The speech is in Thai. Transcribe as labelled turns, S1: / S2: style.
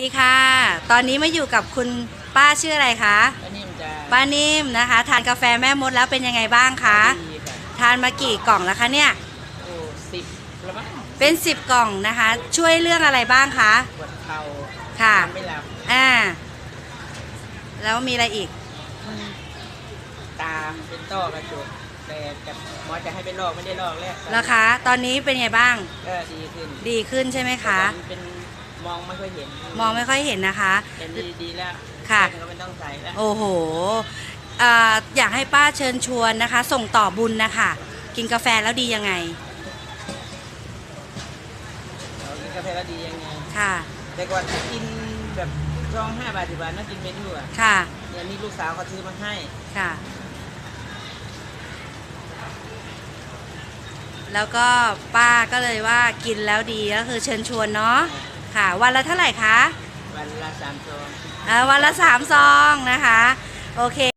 S1: ดีค่ะ ตอนนี้มาอยู่กับคุณป้าชื่ออะไรคะ
S2: อันนี้มันจะ
S1: ป้านิ่มนะคะ ทานกาแฟแม่มดแล้วเป็นยังไงบ้างคะ
S2: ดีค่ะ
S1: ทานมากี่กล่องแล้วคะเนี่ย
S2: โอ้สิบแล้วมั้ง
S1: เป็น 10 กล่องนะคะ ช่วยเรื่องอะไรบ้างคะ
S2: ปวดเข่า
S1: ค่ะ
S2: นอนไม่หลับ
S1: อ่า แล้วมีอะไรอีก
S2: ตาเป็นต้อกระจกแต่จะหมอจะให้ไปลอกไม่ได้ลอกแล้ว
S1: ราคาตอนนี้เป็นไงบ้าง
S2: ก็ดีขึ้น
S1: ดีขึ้นใช่ไหมคะ
S2: แต่มันเป็น มองไม่ค่อยเห็น
S1: มองไม่ค่อยเห็นนะคะ
S2: แต่ดีดีแล้ว
S1: ค่ะ
S2: แว่นก็ไม่ต้องใส่แล้ว
S1: โอ้โหอ่าอยากให้ป้าเชิญชวนนะคะ ส่งต่อบุญนะคะ กินกาแฟแล้วดียังไง
S2: เรากินกาแฟแล้วดียังไง
S1: ค่ะ
S2: แต่ก่อนกินแบบช่องห้าบาทสิบบาทน่ากินเมนูอะ
S1: ค่ะ
S2: เนี่ยนี่ลูกสาวเขาซื้อมาให้
S1: ค่ะ แล้วก็ป้าก็เลยว่ากินแล้วดีก็คือเชิญชวนเนาะ ค่ะ วันละเท่าไหร่คะ
S2: วันละสามซอง
S1: อ่าวันละสามซองนะคะ โอเค